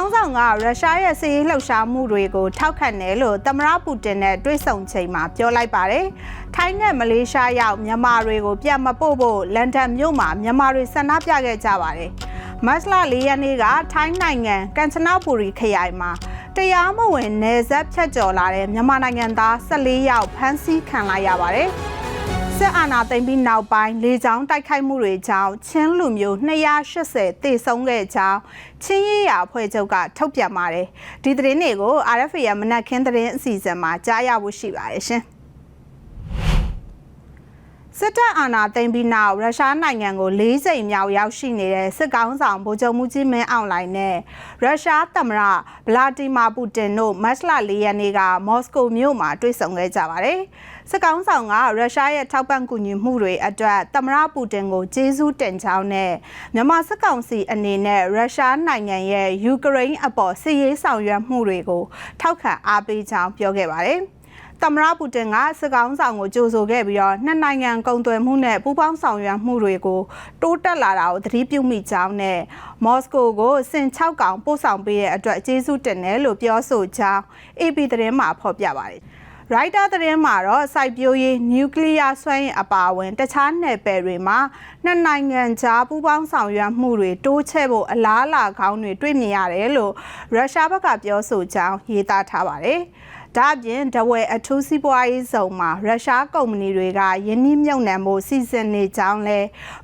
ကောင်းဆောင်ကရုရှားရဲ့စစ်ရေးလှုပ်ရှားမှုတွေကိုထောက်ခံတယ်လို့သမ္မတပူတင်နဲ့တွေ့ဆုံချိန်မှာပြောလိုက်ပါတယ်။ထိုင်းနဲ့မလေးရှားရောက်မြန်မာတွေကိုပြန်မပို့ဖို့လန်ဒန်မြို့မှာမြန်မာတွေဆန္ဒပြခဲ့ကြပါတယ်။မတ်လ၄ရက်နေ့ကထိုင်းနိုင်ငံကန်ချနာပူရီခရိုင်မှာတရားမဝင်နယ်စပ်ဖြတ်ကျော်လာတဲ့မြန်မာနိုင်ငံသား14ယောက်ဖမ်းဆီးခံလိုက်ရပါတယ်။ စစ်အာဏာသိမ်းပြီးနောက်ပိုင်းလေကြောင်းတိုက်ခိုက်မှုတွေကြောင့်ချင်းလူမျိုး280တေဆုံးခဲ့ကြောင်းချင်းရရအဖွဲ့ချုပ်ကထုတ်ပြန်ပါတယ်။ဒီသတင်းတွေကို RFA ရမနက်ခင်းသတင်းအစီအစဉ်မှာကြားရဖို့ရှိပါတယ်ရှင်။စစ်တပ်အာဏာသိမ်းပြီးနောက်ရုရှားနိုင်ငံကို၄စိမ်မြောက်ရောက်ရှိနေတဲ့စစ်ကောင်းဆောင်ဗိုလ်ချုပ်မှုကြီးမင်းအောင်လှိုင်နဲ့ရုရှားသမ္မတဗလာတီမာပူတင်တို့မတ်လ၄ရက်နေ့ကမော်စကိုမြို့မှာတွေ့ဆုံခဲ့ကြပါတယ်။ စစ်ကောင်းဆောင်ကရုရှားရဲ့ထောက်ပံ့ကူညီမှုတွေအတွက်သမ္မတပူတင်ကိုကျေးဇူးတင်ကြောင်းနဲ့မြန်မာစစ်ကောင်စီအနေနဲ့ရုရှားနိုင်ငံရဲ့ယူကရိန်းအပေါ်စစ်ရေးဆောင်ရွက်မှုတွေကိုထောက်ခံအားပေးကြောင်းပြောခဲ့ပါတယ်။သမ္မတပူတင်ကစစ်ကောင်းဆောင်ကိုကြိုဆိုခဲ့ပြီးတော့နှစ်နိုင်ငံကုန်သွယ်မှုနဲ့ပူးပေါင်းဆောင်ရွက်မှုတွေကိုတိုးတက်လာတာကိုသတိပြုမိကြောင်းနဲ့မော်စကိုကိုစင်6កောင်ပို့ဆောင်ပေးတဲ့အတွက်ကျေးဇူးတင်တယ်လို့ပြောဆိုကြောင်း AP သတင်းမှာဖော်ပြပါတယ်။ ရိုက်တာသတင်းမှာတော့စိုက်ပျိုးရေးနျူကလ িয়ার စွမ်းအင်အပါအဝင် တခြားနယ်ပယ်တွေမှာနှစ်နိုင်ငံကြားပူးပေါင်းဆောင်ရွက်မှုတွေတိုးချဲ့ဖို့အလားအလာကောင်းတွေတွေ့မြင်ရတယ်လို့ရုရှားဘက်ကပြောဆိုကြောင်းရေးသားထားပါတယ်။ဒါအပြင်ဒဝဲအထူးစီးပွားရေးဇုံမှာရုရှားကုမ္ပဏီတွေကယင်းနှိမ့်မြုပ်နှံမှုစီစဉ်နေကြောင်းလဲ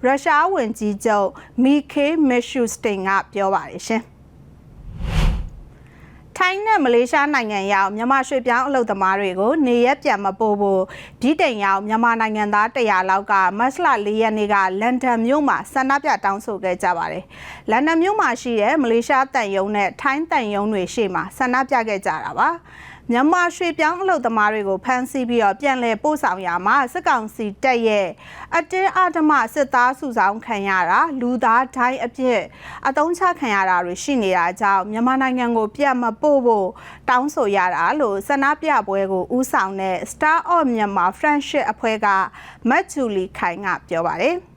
ရုရှားဝန်ကြီးချုပ်မီခေမက်ရှူစတင်ကပြောပါတယ်ရှင် ထိုင်းနဲ့မလေးရှားနိုင်ငံရောက်မြန်မာရွှေပြောင်းအလုပ်သမားတွေကိုနေရက်ပြန်မပို့ဖို့ဒီတိမ်ရောက်မြန်မာနိုင်ငံသား100လောက်ကမတ်လ၄ရက်နေ့ကလန်ဒန်မြို့မှာဆန္ဒပြတောင်းဆိုခဲ့ကြပါတယ်။လန်ဒန်မြို့မှာရှိတဲ့မလေးရှားတန်ယုံနဲ့ထိုင်းတန်ယုံတွေရှေ့မှာဆန္ဒပြခဲ့ကြတာပါ။ မြန်မာရွှေပြောင်းအလုပ်သမားတွေကိုဖမ်းဆီးပြီးတော့ပြန်လည်ပို့ဆောင်ရမှာစစ်ကောင်စီတပ်ရဲ့အတင်းအဓမ္မစစ်သားစုဆောင်ခံရတာလူသားဒိုင်းအပြစ်အတုံးချခံရတာတွေရှိနေတာကြောင့်မြန်မာနိုင်ငံကိုပြန်မပို့ဖို့တောင်းဆိုရတာလို့ဆန္ဒပြပွဲကိုဦးဆောင်တဲ့ Star of Myanmar Friendship အဖွဲ့ကမတ်ဂျူလီခိုင်ကပြောပါတယ်။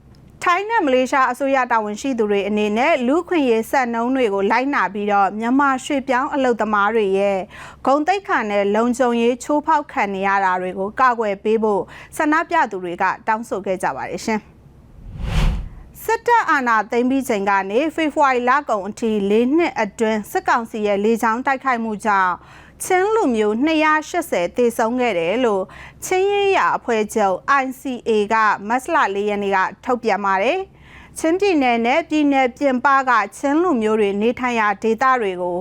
ထိုင်းနဲ့မလေးရှားအစိုးရတာဝန်ရှိသူတွေအနေနဲ့လူခွင့်ရေးစံနှုန်းတွေကိုလိုက်နာပြီးတော့မြန်မာရွှေပြောင်းအလုပ်သမားတွေရဲ့ဂုံတိတ်ခါနဲ့လုံခြုံရေးချိုးဖောက်ခံနေရတာတွေကိုကာကွယ်ပေးဖို့ဆန္ဒပြသူတွေကတောင်းဆိုခဲ့ကြပါတယ်ရှင်။စစ်တပ်အာဏာသိမ်းပြီးချိန်ကနေဖေဖော်ဝါရီလကုန်အထိ၄နှစ်အတွင်းစစ်ကောင်စီရဲ့လေကြောင်းတိုက်ခိုက်မှုကြောင့် ချင်းလူမျိုး280တေဆုံးခဲ့တယ်လို့ချင်းရေးရအဖွဲ့ချုပ် ICA ကမတ်လ၄ရက်နေ့ကထုတ်ပြန်ပါတယ်။ချင်းပြည်နယ်နဲ့ပြည်နယ်ပြင်ပကချင်းလူမျိုးတွေနေထိုင်ရာဒေသတွေကို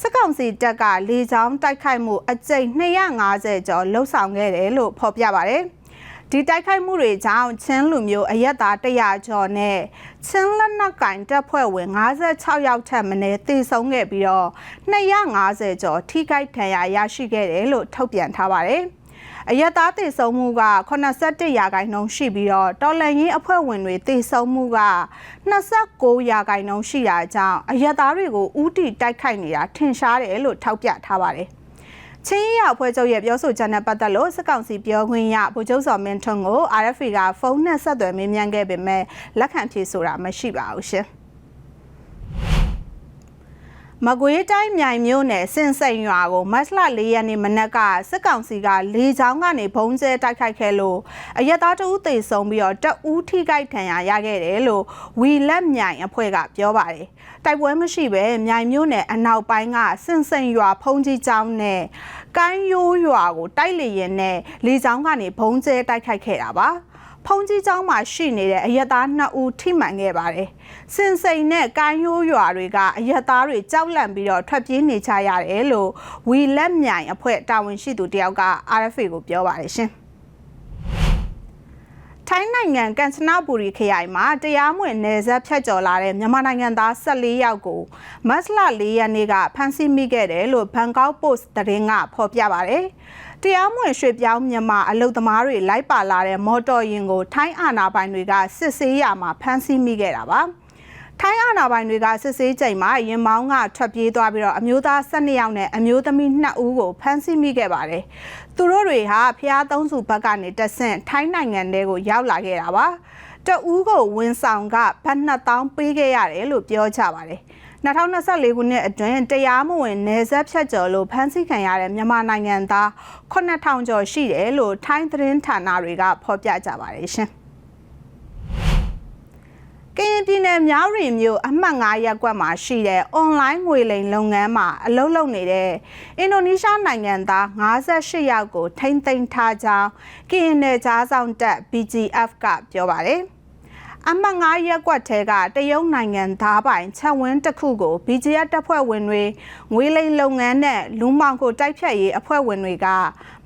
စစ်ကောင်စီတပ်ကလေကြောင်းတိုက်ခိုက်မှုအကြိမ်250ကျော်လှုပ်ဆောင်ခဲ့တယ်လို့ဖော်ပြပါတယ်။ ဒီတိုက်ခိုက်မှုတွေကြောင့်ချင်းလူမျိုးအရက်သား100ကျော်နဲ့ချင်းလက်နက်ကင်တပ်ဖွဲ့ဝင်56ယောက်ထက်မနည်းသေဆုံးခဲ့ပြီးတော့250ကျော်ထိခိုက်ဒဏ်ရာရရှိခဲ့တယ်လို့ထုတ်ပြန်ထားပါတယ်။အယက်သားတည်ဆုံမှုက81ရာခိုင်နှုန်းရှိပြီးတော့တော်လန်ရေးအဖွဲ့ဝင်တွေတည်ဆုံမှုက29ရာခိုင်နှုန်းရှိတာကြောင့်အယက်သားတွေကိုဥတီတိုက်ခိုက်နေတာထင်ရှားတယ်လို့ထောက်ပြထားပါတယ်။ ချင်းရအဖွဲ့ချုပ်ရဲ့ပြောဆိုချက်နဲ့ပတ်သက်လို့စစ်ကောင်စီပြောခွင့်ရဗိုလ်ချုပ်စော်မင်းထွန်းကို RFA ကဖုန်းနဲ့ဆက်သွယ်မေးမြန်းခဲ့ပေမဲ့လက်ခံဖြေဆိုတာမရှိပါဘူးရှင်။ မကွေးတိုင်းမြိုင်မြို့နယ်စင်စိန်ရွာကိုမတ်လ၄ရက်နေ့မနက်ကစစ်ကောင်စီကလေကြောင်းကနေဘုံကျဲတိုက်ခိုက်ခဲ့လို့အရက်သားတဦးသေဆုံးပြီးတော့တဦးထိခိုက်ဒဏ်ရာရခဲ့တယ်လို့ဝီလက်မြိုင်အဖွဲ့ကပြောပါတယ်။တိုက်ပွဲမရှိဘဲမြိုင်မြို့နယ်အနောက်ပိုင်းကစင်စိန်ရွာဖုံးကြီးကျောင်းနဲ့ကိုင်းရိုးရွာကိုတိုက်လေရင်နဲ့လေကြောင်းကနေဘုံကျဲတိုက်ခိုက်ခဲ့တာပါ။ ဖုန်ကြီးကျောင်းမှာရှိနေတဲ့အရက်သား2ဦးထိမှန်ခဲ့ပါတယ်။စင်စိန်နဲ့ကိုင်းရိုးရွာတွေကအရက်သားတွေကြောက်လန့်ပြီးတော့ထွက်ပြေးနေကြရတယ်လို့ဝီလက်မြိုင်အဖွဲ့တာဝန်ရှိသူတယောက်က RFA ကိုပြောပါတယ်ရှင်။ ထိုင်းနိုင်ငံကန်ချနာပူရီခရိုင်မှာတရားမဝင်နယ်စပ်ဖြတ်ကျော်လာတဲ့မြန်မာနိုင်ငံသား14ယောက်ကိုမတ်လ4ရက်နေ့ကဖမ်းဆီးမိခဲ့တယ်လို့ဘန်ကောက်ပို့စ်သတင်းကဖော်ပြပါတယ်။တရားမဝင်ရွှေပြောင်းမြန်မာအလုသမားတွေလိုက်ပါလာတဲ့မော်တော်ယာဉ်ကိုထိုင်းအာဏာပိုင်တွေကစစ်ဆေးရမှာဖမ်းဆီးမိခဲ့တာပါ ထိုင်းအာဏာပိုင်တွေကစစ်ဆေးချိန်မှာရင်မောင်းကထွက်ပြေးသွားပြီးတော့အမျိုးသား12ယောက်နဲ့အမျိုးသမီး2ဦးကိုဖမ်းဆီးမိခဲ့ပါတယ်။သူတို့တွေဟာဖျားသုံးစုဘက်ကနေတဆင့်ထိုင်းနိုင်ငံတဲကိုရောက်လာခဲ့တာပါ။တဦးကိုဝန်ဆောင်ကဘတ်2000ပေးခဲ့ရတယ်လို့ပြောကြပါတယ်။2024ခုနှစ်အတွင်းတရားမဝင်နေဆက်ဖြတ်ကျော်လို့ဖမ်းဆီးခံရတဲ့မြန်မာနိုင်ငံသား9000ကျော်ရှိတယ်လို့ထိုင်းသတင်းဌာနတွေကဖော်ပြကြပါတယ်ရှင်။ ကရင်ပြည်နယ်မြောက်ရီမြို့အမှတ်9ရပ်ကွက်မှာရှိတဲ့အွန်လိုင်းငွေလိမ်လုပ်ငန်းမှာအလုပ်လုပ်နေတဲ့အင်ဒိုနီးရှားနိုင်ငံသား58ယောက်ကို ထိမ့်သိမ်းထားကြောင်းကရင်နယ်ကြားဆောင်တပ် BGF ကပြောပါတယ်။အမှတ်9ရက်ကွက်ထဲကတရုတ်နိုင်ငံသားပိုင်ချက်ဝင်းတစ်ခုကို BGF တပ်ဖွဲ့ဝင်တွေငွေလိမ်လုပ်ငန်းနဲ့လူမှောင်ခိုတိုက်ဖြတ်ရေးအဖွဲ့ဝင်တွေက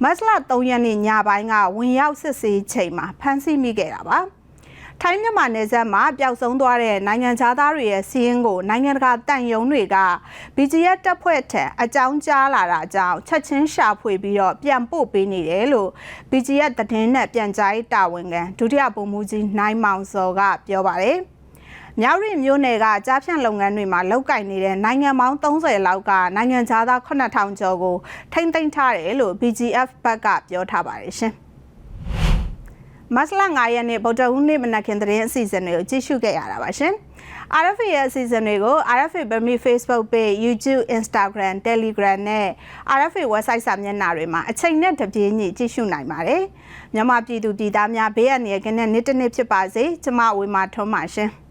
မတ်လ3ရက်နေ့ညပိုင်းကဝင်ရောက်စစ်ဆေးချိန်မှာဖမ်းဆီးမိခဲ့တာပါ။ ထိုင်းမြန်မာနယ်စပ်မှာပျောက်ဆုံးသွားတဲ့နိုင်ငံသားတွေရဲ့စီးရင်ကိုနိုင်ငံတကာတန်ယုံတွေက BGF တပ်ဖွဲ့ထံအကြောင်းကြားလာတာကြောင့်ချက်ချင်းရှာဖွေပြီးတော့ပြန်ပို့ပေးနေတယ်လို့ BGF သတင်းနဲ့ပြန်ကြားရေးတာဝန်ခံဒုတိယဗိုလ်မှူးကြီးနိုင်မောင်စောကပြောပါတယ်။မြောက်ရီမြို့နယ်ကကြားဖြန့်လုပ်ငန်းတွေမှာလောက်ကင်နေတဲ့နိုင်ငံပေါင်း30လောက်ကနိုင်ငံသား9000ကျော်ကိုထိမ့်သိမ်းထားတယ်လို့ BGF ဘက်ကပြောထားပါတယ်ရှင်။ မတ်လ9ရက်နေ့ဗုဒ္ဓဟူးနေ့မနက်ခင်းသတင်းအစီအစဉ်တွေကိုကြည့်ရှုခဲ့ရတာပါရှင်။ RFA ရဲ့အစီအစဉ်တွေကို RFA Burmese Facebook Page, YouTube, Instagram, Telegram နဲ့ RFA website စာမျက်နှာတွေမှာအချိန်နဲ့တပြေးညီကြည့်ရှုနိုင်ပါတယ်။မြန်မာပြည်သူပြည်သားများဘေးအန္တရာယ်ကင်းတဲ့နေ့တစ်နေ့ဖြစ်ပါစေ။ကျွန်မဝေမာထွန်းပါရှင်။